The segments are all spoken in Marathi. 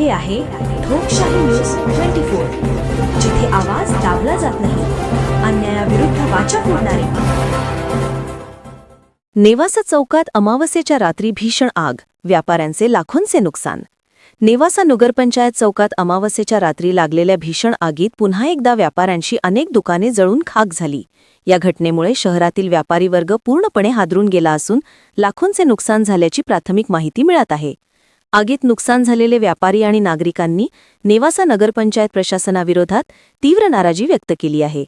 हे आहे लोकशाही न्यूज ट्वेंटी फोर जिथे आवाज दाबला जात नाही अन्यायाविरुद्ध वाचा फोडणारे. नेवासा चौकात अमावस्येच्या रात्री भीषण आग व्यापाऱ्यांचे लाखोंचे नुकसान. नेवासा नगरपंचायत चौकात अमावस्येच्या रात्री लागलेल्या भीषण आगीत पुन्हा एकदा व्यापाऱ्यांशी अनेक दुकाने जळून खाक झाली. या घटनेमुळे शहरातील व्यापारी वर्ग पूर्णपणे हादरून गेला असून लाखोंचे नुकसान झाल्याची प्राथमिक माहिती मिळत आहे. आगीत नुकसान झालेले व्यापारी आणि नागरिकांनी नेवासा नगरपंचायत प्रशासनाविरोधात तीव्र नाराजी व्यक्त केली आहे.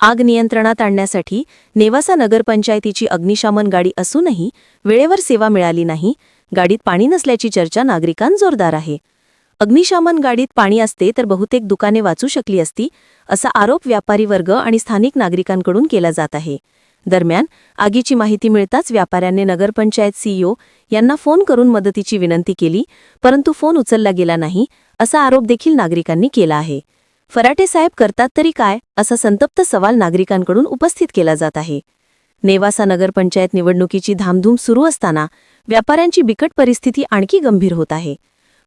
आग नियंत्रणात आणण्यासाठी नेवासा नगरपंचायतीची अग्निशामन गाडी असूनही वेळेवर सेवा मिळाली नाही गाडीत पाणी नसल्याची चर्चा नागरिकांत जोरदार आहे. अग्निशामन गाडीत पाणी असते तर बहुतेक दुकाने वाचू शकली असती असा आरोप व्यापारी वर्ग आणि स्थानिक नागरिकांकडून केला जात आहे. दरम्यान आगीची माहिती मिळताच व्यापाऱ्यांनी नगरपंचायत सीईओ यांना फोन करून मदतीची विनंती केली परंतु फोन उचलला गेला नाही असा आरोप देखील नागरिकांनी केला आहे. फराटे साहेब करतात तरी काय असा संतप्त सवाल नागरिकांकडून उपस्थित केला जात आहे. नेवासा नगरपंचायत निवडणुकीची धामधूम सुरू असताना व्यापाऱ्यांची बिकट परिस्थिती आणखी गंभीर होत आहे.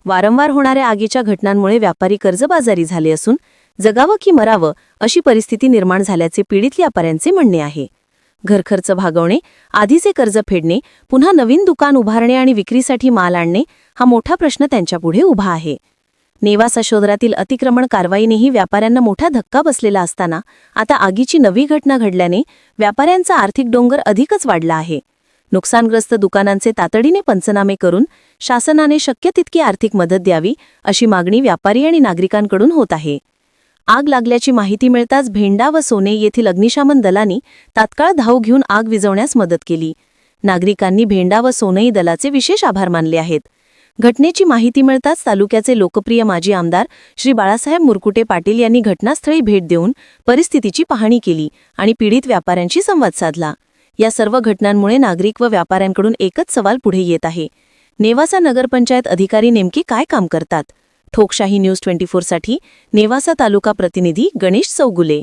वारंवार होणाऱ्या आगीच्या घटनांमुळे व्यापारी कर्जबाजारी झाले असून जगावं की मरावं अशी परिस्थिती निर्माण झाल्याचे पीडित व्यापाऱ्यांचे म्हणणे आहे. घरखर्च भागवणे आधीचे कर्ज फेडणे पुन्हा नवीन दुकान उभारणे आणि विक्रीसाठी माल आणणे हा मोठा प्रश्न त्यांच्यापुढे उभा आहे. नेवासा शोधरातील अतिक्रमण कारवाईनेही व्यापाऱ्यांना मोठा धक्का बसलेला असताना आता आगीची नवी घटना घडल्याने व्यापाऱ्यांचा आर्थिक डोंगर अधिकच वाढला आहे. नुकसानग्रस्त दुकानांचे तातडीने पंचनामे करून शासनाने शक्य तितकी आर्थिक मदत द्यावी अशी मागणी व्यापारी आणि नागरिकांकडून होत आहे. आग लागल्याची माहिती मिळताच भेंडा व सोने येथील अग्निशामन दलांनी तात्काळ धाव घेऊन आग विझवण्यास मदत केली. नागरिकांनी भेंडा व सोनई दलाचे विशेष आभार मानले आहेत. घटनेची माहिती मिळताच तालुक्याचे लोकप्रिय माजी आमदार श्री बाळासाहेब मुरकुटे पाटील यांनी घटनास्थळी भेट देऊन परिस्थितीची पाहणी केली आणि पीडित व्यापाऱ्यांशी संवाद साधला. या सर्व घटनांमुळे नागरिक व व्यापाऱ्यांकडून एकच सवाल पुढे येत आहे. नेवासा नगरपंचायत अधिकारी नेमकी काय काम करतात? ठोकशाही न्यूज ट्वेंटी फोरसाठी नेवासा तालुका प्रतिनिधी गणेश चौगुले.